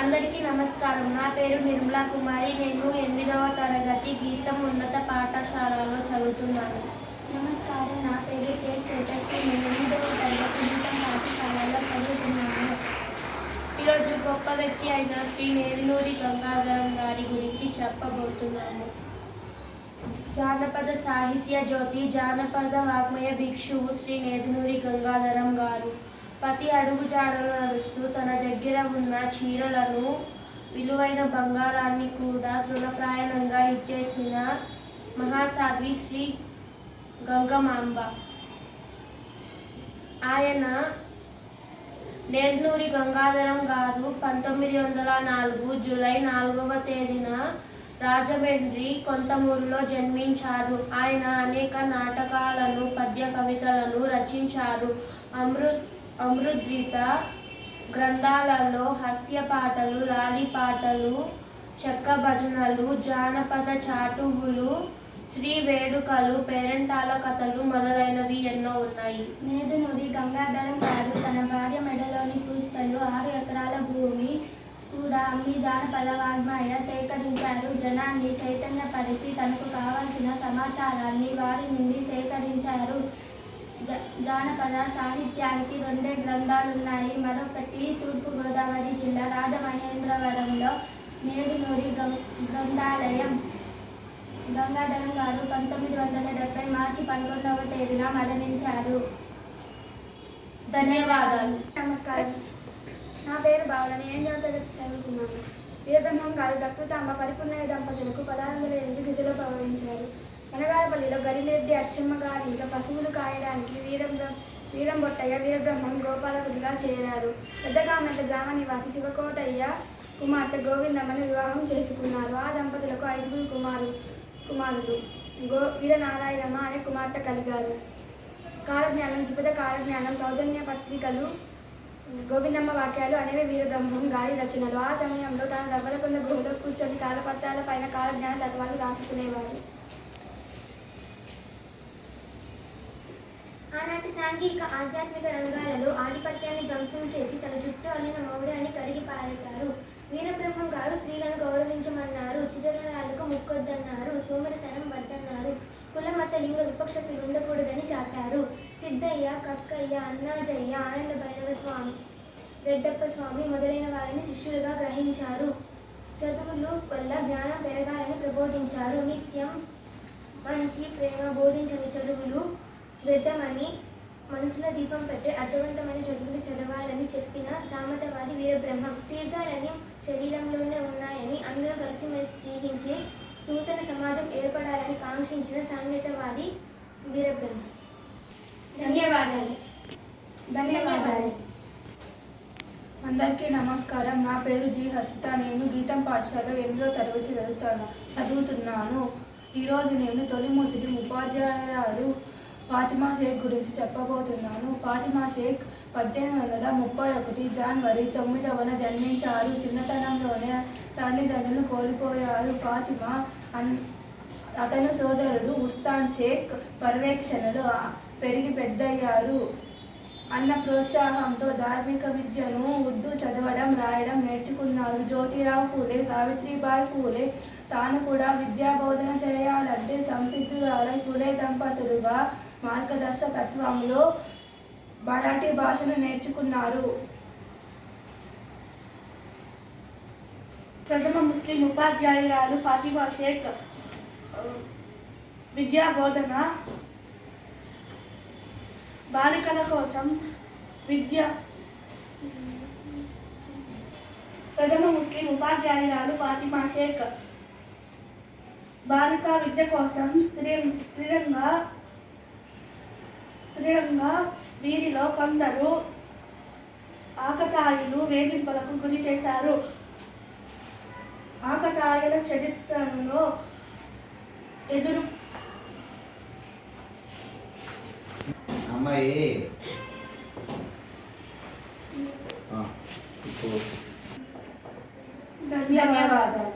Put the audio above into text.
అందరికీ నమస్కారం. నా పేరు నిర్మలా కుమారి. నేను ఎనిమిదవ తరగతి గీతం ఉన్నత పాఠశాలలో చదువుతున్నాను. నమస్కారం. నా పేరు కె. శ్వేతశ్రీ నేను ఎనిమిదవ తరగతి గీతం పాఠశాలలో చదువుతున్నాను. ఈరోజు గొప్ప వ్యక్తి అయిన శ్రీ నేదునూరి గంగాధరం గారి గురించి చెప్పబోతున్నాము. జానపద సాహిత్య జ్యోతి జానపద వాగ్మయ భిక్షువు శ్రీ నేదునూరి గంగాధరం గారు. ప్రతి అడుగు జాడలు నడుస్తూ తన దగ్గర ఉన్న చీరలను విలువైన బంగారాన్ని కూడా తృణప్రాయణంగా ఇచ్చేసిన మహాసాధ్వి శ్రీ గంగమాంబ. ఆయన నేర్నూరి గంగాధరం గారు పంతొమ్మిది వందల నాలుగు జూలై నాలుగవ తేదీన రాజమండ్రి కొంతమూరులో జన్మించారు. ఆయన అనేక నాటకాలను పద్య కవితలను రచించారు. అమృత్ అమృద్రీత గ్రంథాలలో హాస్య పాటలు లాలి పాటలు చెక్క భజనలు జానపద చాటువులు శ్రీ వేడుకలు పేరంటాల కథలు మొదలైనవి ఎన్నో ఉన్నాయి. నేదునూరి గంగాధరం గారు తన భార్య మెడలోని పూస్తలు ఆరు ఎకరాల భూమి కూడా అమ్మి జానపద వాగ్మయ సేకరించారు. జనాన్ని చైతన్యపరిచి తనకు కావలసిన సమాచారాన్ని వారి నుండి సేకరించారు. జానపద సాహిత్యానికి రెండే గ్రంథాలున్నాయి. మరొకటి తూర్పుగోదావరి జిల్లా రాజమహేంద్రవరంలో నేదునూరి గం గ్రంథాలయం. గంగాధరం గారు పంతొమ్మిది వందల డెబ్బై మార్చి పదకొండవ తేదీన మరణించారు. ధన్యవాదాలు. నమస్కారం. నా పేరు భావన నేను తరగతి చదువుతున్నాను? వీరబ్రహ్మం గారు ప్రకృతాంబ పరిపూర్ణ దంపతులకు పదహారు వందల ఎనిమిది దిశలో ప్రవహించారు. వనగారపల్లిలో గరిరెడ్డి అచ్చమ్మ గారి ఇంట్లో పశువులు కాయడానికి వీరం వీరంబొట్టయ్య వీరబ్రహ్మం గోపాలకుడిగా చేరారు. పెద్దకామెట్ల గ్రామ నివాసి శివకోటయ్య కుమార్తె గోవిందమ్మను వివాహం చేసుకున్నారు. ఆ దంపతులకు ఐదుగురు కుమారు కుమారుడు గో వీరనారాయణమ్మ అనే కుమార్తె కలిగారు. కాలజ్ఞానం ద్విపద కాలజ్ఞానం సౌజన్య పత్రికలు గోవిందమ్మ వాక్యాలు అనేవి వీరబ్రహ్మం గారి రచనలు. ఆ సమయంలో తాను రవ్వలకొండ గుహలో కూర్చొని కాలపత్రాల పైన కాలజ్ఞాన తత్వాలు రాసుకునేవారు ఆనాటి సాంఘిక ఆధ్యాత్మిక రంగాలలో ఆధిపత్యాన్ని ధ్వంసం చేసి తన చుట్టూ అల్లిన మౌఢ్యాన్ని కరిగి పారేశారు. వీరబ్రహ్మం గారు స్త్రీలను గౌరవించమన్నారు. చిరరాలకు ముక్కొద్దన్నారు. సోమరితనం వద్దన్నారు. కులమత లింగ విపక్షతలు ఉండకూడదని చాటారు. సిద్ధయ్య కక్కయ్య అన్నాజయ్య ఆనంద భైరవ స్వామి రెడ్డప్ప స్వామి మొదలైన వారిని శిష్యులుగా గ్రహించారు. చదువులు వల్ల జ్ఞానం పెరగాలని ప్రబోధించారు. నిత్యం మంచి ప్రేమ బోధించని చదువులు వ్యర్థమని మనసులో దీపం పెట్టే అర్థవంతమైన చదువులు చదవాలని చెప్పిన సామతవాది వీరబ్రహ్మం. తీర్థాలన్నీ శరీరంలోనే ఉన్నాయని అందరూ కలిసిమెలిసి జీవించే నూతన సమాజం ఏర్పడాలని కాంక్షించిన సామ్యతవాది వీరబ్రహ్మం. ధన్యవాదాలు. ధన్యవాదాలు. అందరికీ నమస్కారం. నా పేరు జి హర్షిత. నేను గీతం పాఠశాలలో ఎనిమిదో తరగతి చదువుతాను చదువుతున్నాను. ఈరోజు నేను తొలి ముస్లిం ఉపాధ్యాయురాలు ఫాతిమా షేక్ గురించి చెప్పబోతున్నాను. ఫాతిమా షేక్ పద్దెనిమిది వందల ముప్పై ఒకటి జనవరి తొమ్మిదవన జన్మించారు. చిన్నతనంలోనే తల్లిదండ్రులు కోల్పోయారు. ఫాతిమా అన్ అతని సోదరుడు ఉస్తాన్ షేక్ పర్యవేక్షణలో పెరిగి పెద్దయ్యారు. అన్న ప్రోత్సాహంతో ధార్మిక విద్యను ఉర్దూ చదవడం రాయడం నేర్చుకున్నారు. జ్యోతిరావు పూలే సావిత్రిబాయి పూలే తాను కూడా విద్యా బోధన చేయాలంటే సంసిద్ధురాలై పూలే దంపతులుగా మార్గదర్శకత్వంలో మరాఠీ భాషను నేర్చుకున్నారు. ప్రథమ ముస్లిం ఉపాధ్యాయురాలు ఫాతిమా షేక్ విద్యా బోధన బాలికల కోసం విద్య. ప్రథమ ముస్లిం ఉపాధ్యాయురాలు ఫాతిమా షేక్ బాలికా విద్య కోసం స్త్రీ స్థిరంగా నిష్క్రియంగా వీరిలో కొందరు ఆకతాయిలు వేధింపులకు గురి చేశారు. ఆకతాయిల చరిత్రలో ఎదురు అమ్మాయి. ధన్యవాదాలు.